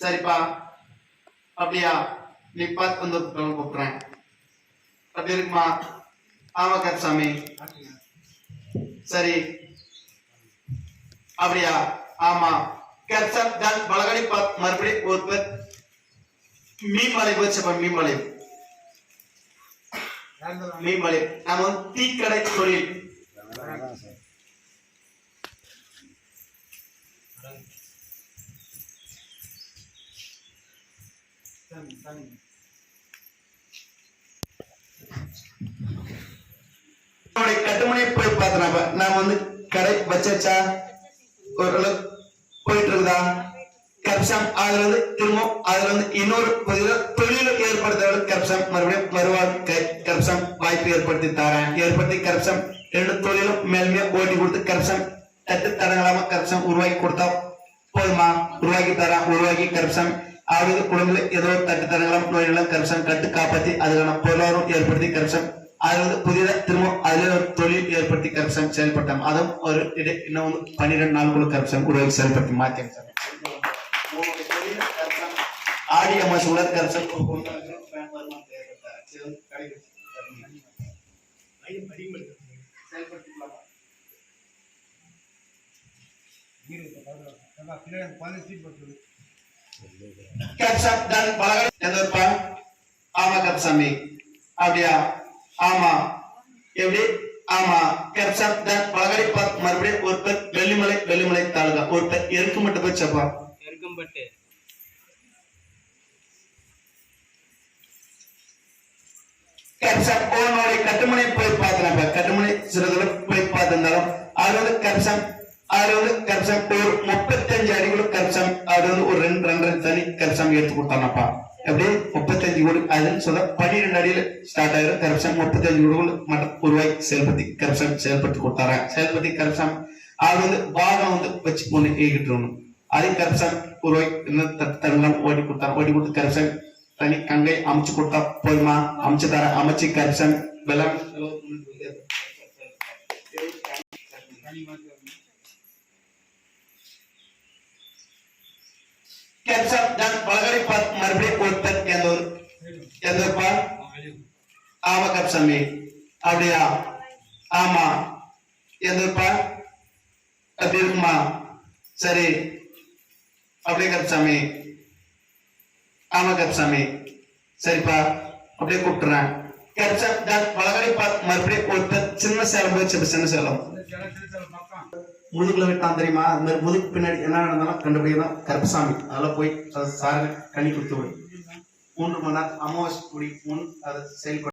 சரிப்பா. அப்படியா? நீ பார்த்து வந்து கூப்பிடுறேன். அப்படி இருக்குமா? ஆமா கருசாமி. சரி. அப்படியா? ஆமா. கருசாம் தான் பலகடி பார்த்து மறுபடியும் ஒருத்தர் மீன்மலை போச்சப்பா மீன்மலை மீன்மலை நம்ம வந்து டீக்கடை தொழில். கட்டுமனை போய் பார்த்தனாப்ப நாம வந்து கடை வச்சாச்சா? ஓரளவு போயிட்டு இருந்தா கப்சம் அதுல வந்து திரும்ப அதுல வந்து இன்னொரு புதிய தொழில ஏற்படுத்த கப்சம் மறுபடியும் மறுவாழ்க்கை கப்சம் வாய்ப்பு ஏற்படுத்தி தரேன். ஏற்படுத்தி கப்சம் ரெண்டு தொழிலும் மேல்மையா ஓட்டி கொடுத்து கப்சம் தட்டு தடங்களாம கப்சம் உருவாக்கி கொடுத்தா போதுமா? உருவாக்கி தரேன். உருவாக்கி கப்சம் அவரது குடும்பத்துல ஏதோ தட்டு தரங்களும் நோய்களும் கப்சம் கட்டு காப்பாத்தி அதுக்கான பொருளாதாரம் ஏற்படுத்தி கப்சம் அதாவது புதியதாக திரும்ப அதுல ஒரு தொழில் ஏற்படுத்தி கரப்ஷன் செயல்பட்டோம். அதுவும் ஒரு இன்னும் வந்து பன்னிரெண்டு நாளுக்குள்ள கரப்ஷன் உருவாக்கி செயல்படுத்தி மாத்தியம் சார். ஆடி அமாசை உலர் கரப்ஷன் கரப்ஷன் டன் பலகடை எந்த? ஆமா கரப்சாமி அப்படியா ஆமா எப்படி ஆமா கரப்ஷன் டன் பலகடை பார்த்து மறுபடியும் ஒருத்தர் வெள்ளிமலை வெள்ளிமலை தாலுகா ஒருத்தர் எருக்கு மட்டும் போச்சப்பா எருக்கம்பட்டு கப்சம் உன்னுடைய கட்டுமனை போய் பார்த்தனாப்ப கட்டுமனை சிறதுல போய் பார்த்திருந்தாலும் அது வந்து கப்சம் அது வந்து கப்சம் ஒரு முப்பத்தஞ்சு அடிக்குள்ள கப்சம் அது வந்து ஒரு ரெண்டு ரெண்டரை தனி கப்சம் எடுத்து கொடுத்தானப்பா எப்படி முப்பத்தஞ்சு கோடி அதுன்னு சொல்ல பன்னிரெண்டு அடியில ஸ்டார்ட் ஆயிரும். கரப்ஷன் முப்பத்தஞ்சு கோடி மட்டும் உருவாக்கி செயல்படுத்தி கரப்ஷன் செயல்படுத்தி கொடுத்தாங்க செயல்படுத்தி கரப்ஷன் அது வந்து பாகம் வந்து வச்சு ஒண்ணு ஏகிட்டு அதே கரப்ஷன் உருவாக்கி இன்னும் தட்டு தரலாம் ஓடி கொடுத்தாங்க ஓடி கொடுத்து கரப்ஷன் தனி கங்கை அமைச்சு கொடுத்தா போதுமா? அமைச்சு தர அமைச்சு கரப்ஷன் வெள்ளம் கரப்ஷன் தான் பலகடை பார்த்து மறுபடியும் ஒருத்தர் எந்த ஒரு எந்த ஆமா கப்சாமி அப்படியா ஆமா எந்த அப்படி இருக்குமா சரி அப்படியே கப்சாமி ஆமா கப்சாமி சரிப்பா அப்படியே கூப்பிட்டுறேன் கப்சாமி நான் பலகடை பார்த்து மறுபடியும் சின்ன சேலம் போய் சின்ன சேலம் முதுகுல விட்டான் தெரியுமா? அந்த மாதிரி முதுகு பின்னாடி என்ன நடந்தாலும் கண்டுபிடிக்கணும். கருப்பசாமி. அதெல்லாம் போய் சாரு கண்ணி கொடுத்து விடு. மூன்று மணி நேரம் அமாவாசை கூடி முன் அதை செயல்படும்